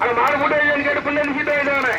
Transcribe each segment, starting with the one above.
அந்த மாடு கூட இல்லைன்னு கேட்டு பின்னாடி சீட்டு வாங்கிட்டானே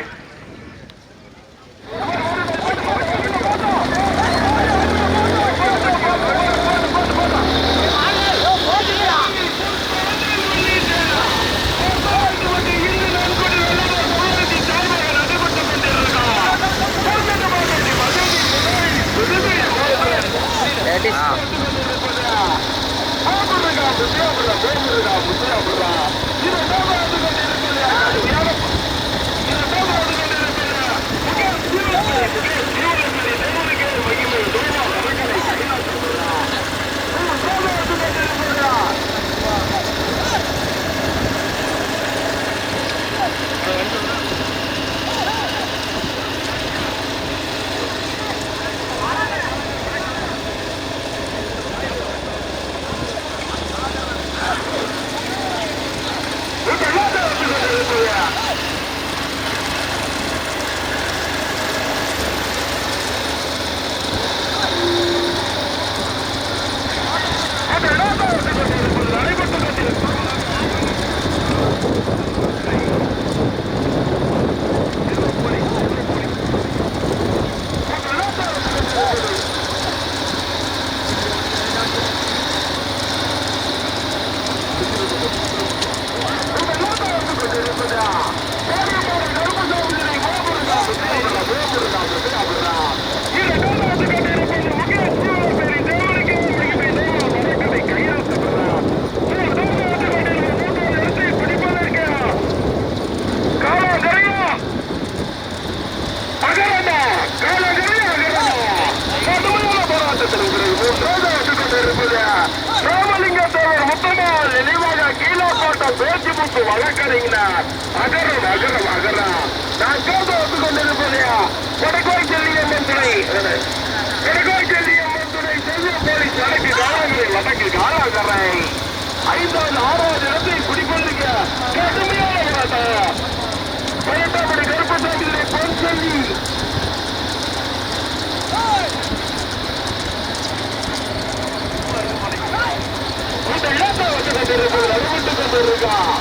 தெளிவாக கீழே போட்ட பேச்சு பேச்சுமுத்து வழக்கறிஞர். அகரம் அகரம் அகரம். நான் கேட்டு வந்து கொண்டிருப்பது கொடக்கோய் செல்லியம்மன் துணை கொடக்கோய் செல்லியம்மன் துணை செல்வ போலீஸ் வழக்கு காலங்களை வடக்கு காலாகரை. ஐந்தாவது ஆறாவது இடத்தை குடிக்கொண்டிருக்க கடுமையான போராட்டம். பதினெட்டாம் கருப்பசாமிகளை பொன் சொல்லி இந்த இடத்தை வந்து கொண்டிருப்பது கொண்டிருக்கான்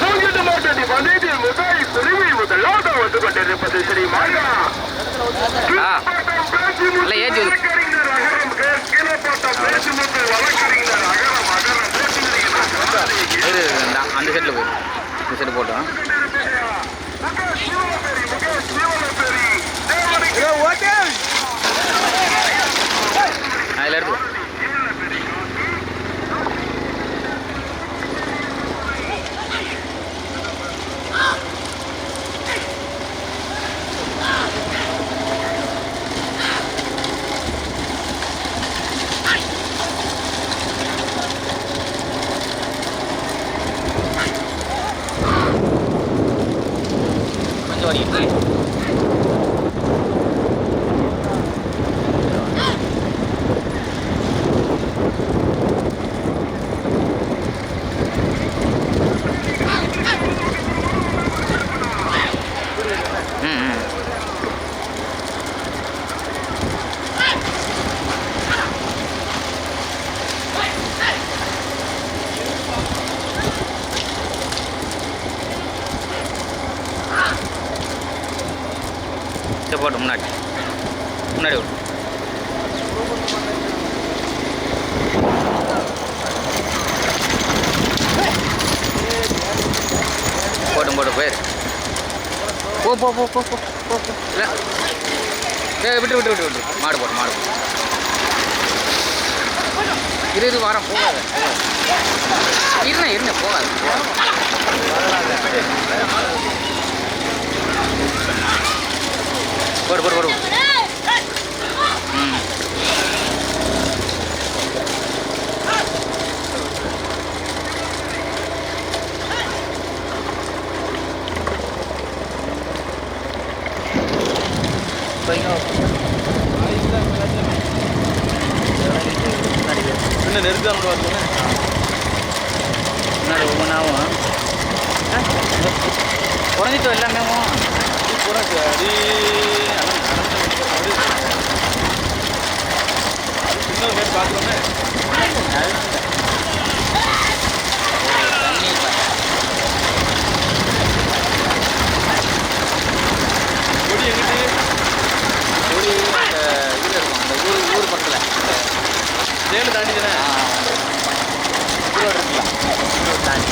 தூங்கிட்டு மாட்டடி பதினெட்டில் முதல் பிரிவை முதலாக வந்து கொண்டிருப்பது ஸ்ரீ மாயா. வழக்கறிஞர் அகரம் கே- கீழ்ப்பாட்டம் பேச்சு வழக்கறிஞர் அகரம் அகரம் அந்த செட்டில் போய் இந்த செட்டு போட்டோம் அதில் எடுத்து கொஞ்சம் வரைக்கும் ம் ம் சரி போட்டு முன்னாடி முன்னாடி விடு போட்டும் போட்டு போயிரு போ போ போ போ. போ இல்லை விட்டு விட்டு விட்டு விட்டு. மாடு போட்டு மாடு போட்டு இரு இரு வாரம் போகாது. இருண்ணே இருண்ணே போகாது. போடு போடு போடு. இன்னும் நெருக்கம் பார்த்தோன்னே முன்னாடி ஒவ்வொன்றாவும் குறைஞ்சிட்டு எல்லாமே போனாச்சு அடி சின்ன பேர் பார்த்தோன்னே சேலம் தாண்டி தானே ஈரோடு இருக்கலாம் தாண்டி.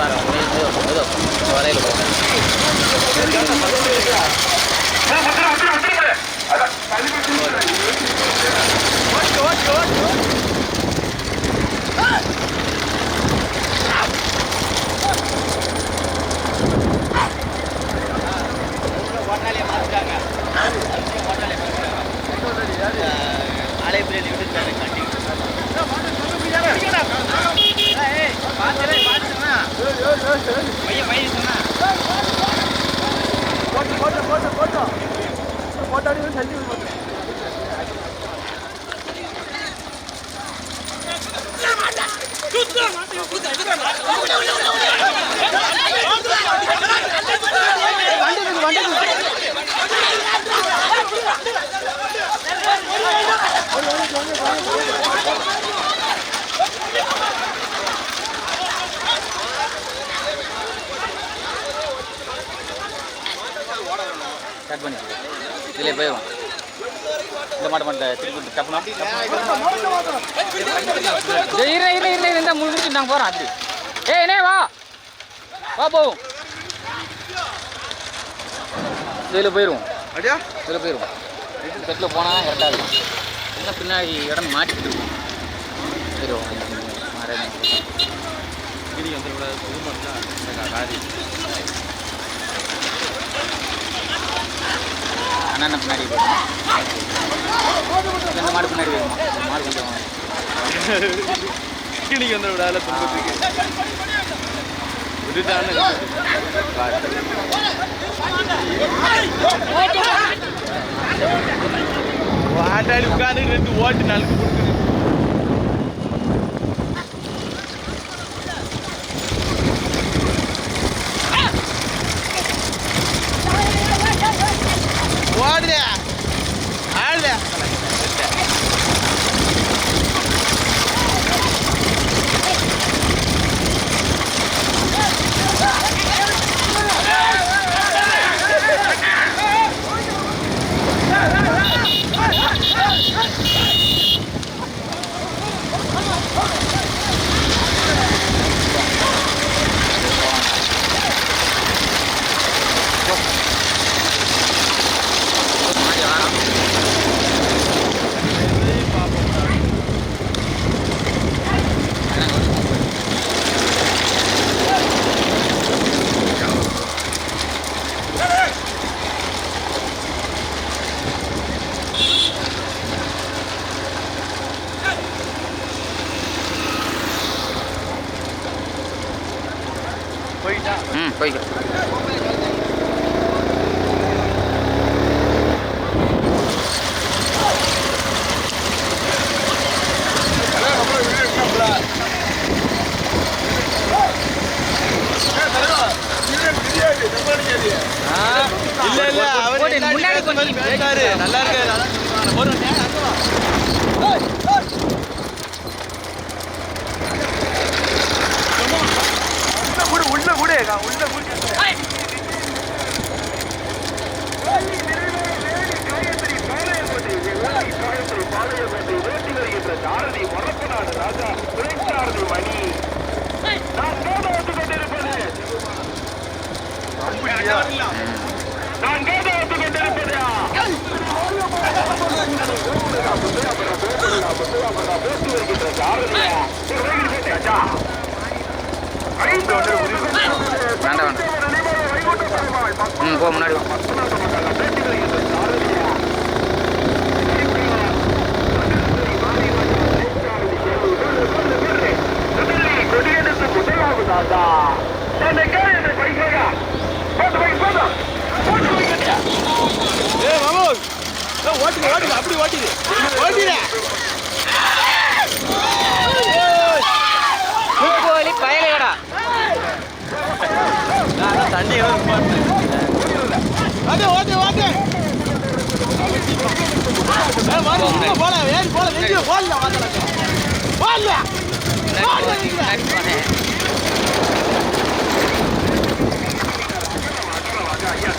ಬಾರ ಇದು ಇದು ಹೊರೆಯಲ್ಲಿ அலைபிரியில் விட்டு கட்டி பார்த்து பையன் பையன் சொன்னா photo photo photo photo photo அடிச்சு தள்ளி விடுவோம் Thank you. ஸ்டார்ட் பண்ணி. இதில் போயிடும் இந்த மாட்ட மாட்டேன் திருப்பி டப்புனா. இரு இரு இரு இந்த முழு முடிச்சு நாங்கள் போகிறோம் அப்படி ஏய் என்ன வா. வா போவோம் இதில் போயிடுவோம் அப்படியா? இதில் போயிடுவோம் செட்டில் போனால் கரெக்டாக இருக்கும் இல்லை பின்னாடி இடம் மாட்டிக்கிட்டு இருக்கும். போயிடுவோம் மாறேன் அண்ணா பின்னாடி போயிடும் இந்த மாடு பின்னாடி போயிடுமா? மாடு கொஞ்சம் கிளிக்கு வந்துடக்கூடாது துன்பத்துக்கு. விட்டுட்டான்னு வாட்டாடி உட்காந்து ரெண்டு ஓட்டு நாளுக்கு கொடுக்குது. துணைச்சாரதி மணி நான் கேட்டு கொண்டிருப்பது நான் கொண்டிருப்பது பேசி வருகின்ற வேண்டாம் வேண்டாம் ம் போ முன்னாடி வா கொடியெடுத்து முதலாவதாதா என்னை கேள் என்னை பைசையா போட்டு வை போட்டு போட்டு வைக்கிறியா ஏ மாமு ஏ ஓட்டுங்க ஓட்டுங்க. அப்படி ஓட்டிடு. ஓட்டிடு. பூக்கோழி பயலேடா நான் தண்ணி ஓட்டு ஓட்டு ஓட்டு. ஏ மாமு சும்மா போல ஏன் போல நெஞ்சு போடல மாத்தல போடல முன்னாடி போனேன் அந்த நேரம் பத்து மணிக்கு போன நேரம் தண்ணி அடிக்க மாட்டாங்க சரி வா சரி சாரதி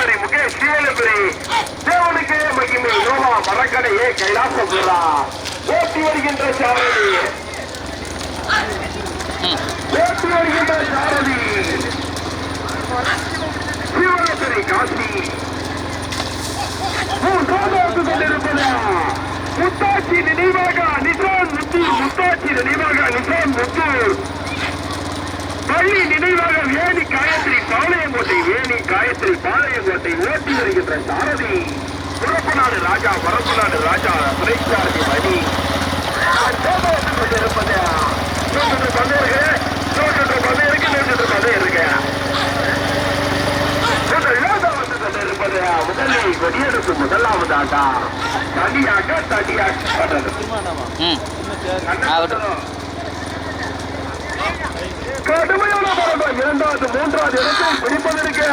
மயிலாடுதுறை முகேஷ் சீலபுரி தேவனுக்கு மகிமை. நோவா மரக்கடையே கைலாசபுரா ஓட்டி வருகின்ற சாரதி. ஓட்டி வருகின்ற சாரதி. சிவராத்திரி காசி. கொண்டிருப்பதா முத்தாட்சி நினைவாக நிசான். வேணி காயத்ரி பாளையங்கோட்டை வேணி காயத்ரி பாளையங்கோட்டை ஓட்டி வருகின்ற சாரதி. புறப்பநாடு ராஜா பரப்பநாடு ராஜா துணைச்சாரதி மணி. நூற்று பந்தே இருக்கு நூற்று பந்தே இருக்கு நூற்று பந்தே இருக்கு முதலில் கொடியெடுப்பு முதலாவதாக. தனியாக தனியாக. கடுமையான போராட்டம். இரண்டாவது மூன்றாவது இடத்தில் பிடிப்பதற்கு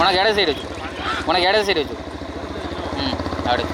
உனக்கு இட சைடு வச்சு. உனக்கு இட சைடு வச்சு. ம் அப்படி.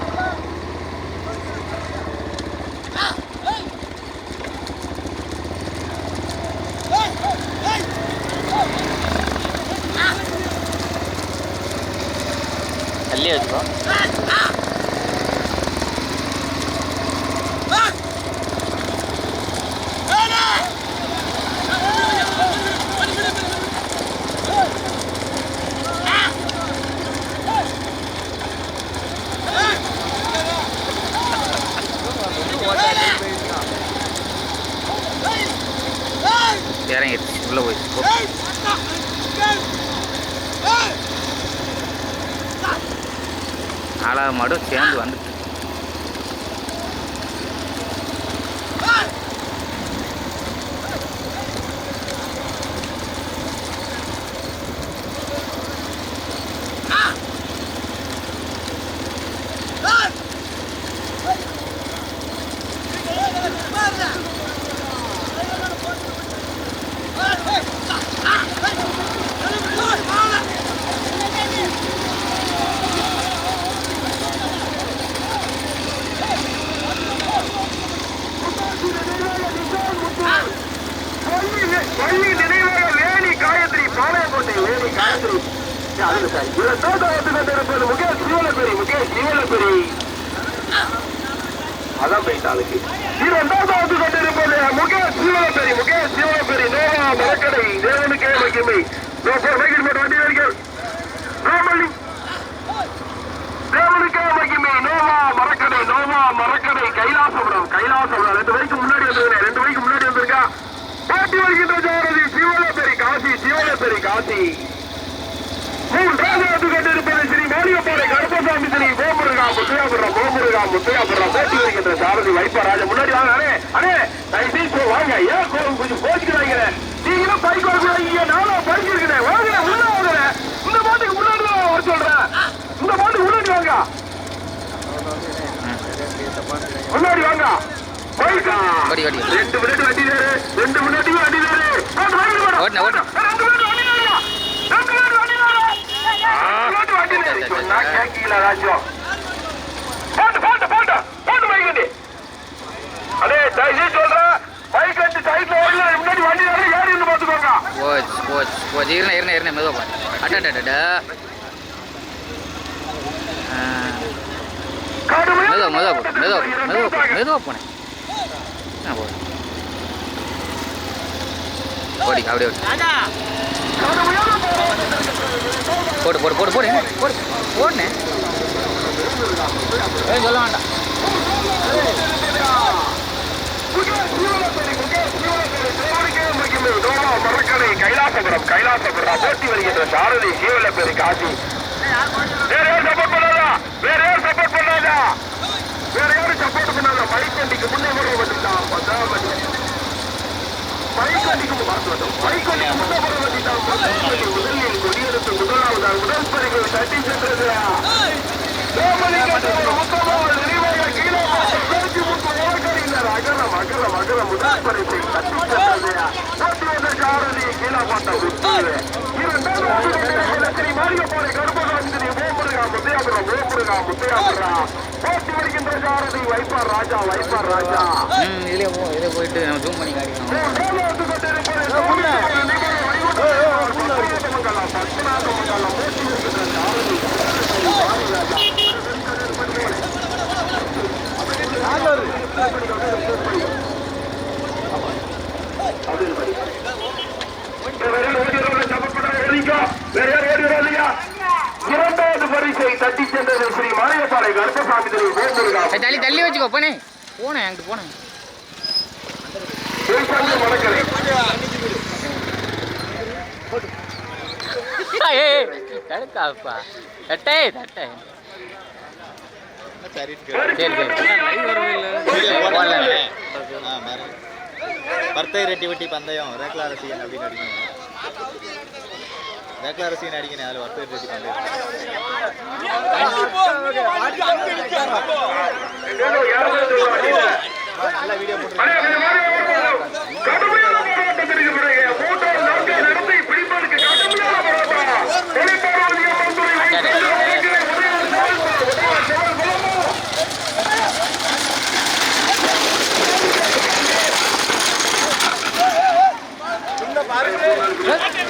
ดูเสียงด่วน தேவனுக்கே மகிமை மைக்கில் போட்டு வண்டி வருகிறேன் ராமல்லி தேவனுக்கே மகிமை. நோவா மரக்கடை நோவா மரக்கடை. கைலாசபுரம் கைலாசபுரம். ரெண்டு வரைக்கும் முன்னாடி வந்திருக்கேன். ரெண்டு வரைக்கும் முன்னாடி வந்திருக்கா. போட்டி வருகின்ற ஜோரதி சிவலப்பெரி காசி சிவலப்பெரி காசி. மூன்றாவது கொண்டிருப்பது ஸ்ரீ மாரியப்பாறை கருப்பசாமி ஸ்ரீ கோமுருகா முத்தையாபுரம் கோமுருகா முத்தையாபுரம் போட்டி வருகின்ற சாரதி வைப்பராஜ முன்னாடி வாங்க அண்ணே அண்ணே தயவுசெய்து போ, வாங்க. ஏன் கோ- கொஞ்சம் கோச்சிக்கிறாங்க நீங்களும் பைக் நானும் பைக் இருக்கிறேன் வாங்க உள்ள இந்த பாட்டுக்கு முன்னாடி வர சொல்றேன். இந்த பாட்டுக்கு முன்னாடி வாங்க. முன்னாடி வாங்க. ரெண்டு மினிட் வண்டி வேறு ரெண்டு மினிட் வண்டி போட்டு மினிட் வண்டி வேறு சொன்னா கேட்கல ராஜ்யம் போட்டு போட்டு போட்டு. போட்டு பைக் வண்டி அடே தயவு சொல்றேன். பைக் வண்டி சைட்ல வரல முன்னாடி வண்டி வேறு ஏறி இருந்து பார்த்துக்கோங்க போச்சு போச்சு போச்சு. இருந்தேன் இருந்தேன் இருந்தேன் மெதுவாக போனேன் அட்டா மெதுவாக மெதுவாக போ மெதுவாக மெதுவாக மெதுவாக போனேன் ஆ போ. ஓடி அப்படியே போடு போடு போடு போடு போடு போடுனே சொல்ல வேண்டாம். மரக்கடை கைலாசபுரம் கைலாசபுரம் போட்டி வருகின்ற சாரதி சீவலப்பேரி காசி வேற யாரும் சப்போர்ட் பண்ணாதா வேற யாரும் சப்போர்ட் பண்ணாதா வேற யாரும் சப்போர்ட் பண்ணாதா பைக்கண்டிக்கு முன்னே வர வந்துட்டான் பைக்கண்டிக்கு பைக்கண்டிக்கு முன்னே வர வந்துட்டான் முதலில் கொடியெடுத்து முதலாவதாக முதல் பரிகை தட்டி சென்றது சோமலிங்கத்தோட முத்தமாக நினைவாக கீழே பேச்சு முத்து உலகறிஞர் அகரம் அகரம் அகரம் முதல் பரிசை தட்டி சென்றது போட்டி வந்த சாரதி கீழே பார்த்த முத்து இரண்டாவது ஸ்ரீ மாரியப்பாறை கருப்பசாமி ஓமுருகா முத்தையாபுரம் ஓமுருகா முத்தையாபுரம் போட்டி வருகின்ற சங்கசாரதி வைப்பார் ராஜா வைப்பார் ராஜா ம் இதுலேயே போ இதிலே போயிட்டு நம்ம ஜூம் பண்ணி காட்டிக்கலாம் வேற யாரும் ஓடி சமப்படாத ஓடிக்கோ. வேற யாரும் ஓடிடுறாங்க? இரண்டாவது பரிசை தட்டி சென்றது ஸ்ரீ மாரியப்பாறை கருப்பசாமி திரு தள்ளி தள்ளி வச்சுக்கோ போனே போனேன் அங்கிட்டு போனேன் திருச்சாந்தூர் வடக்கரை ஏய் தடுக்காப்பா தட்டே தட்டே சரி சரி போடல. பர்த்தை ரெட்டி வெட்டி பந்தயம் ரேக்லா ரசிகன் அப்படின்னு வேக்கலார சீன் அடிக்கணும் அதில் ஒர்த்து எடுத்து வீடியோ பாருங்க.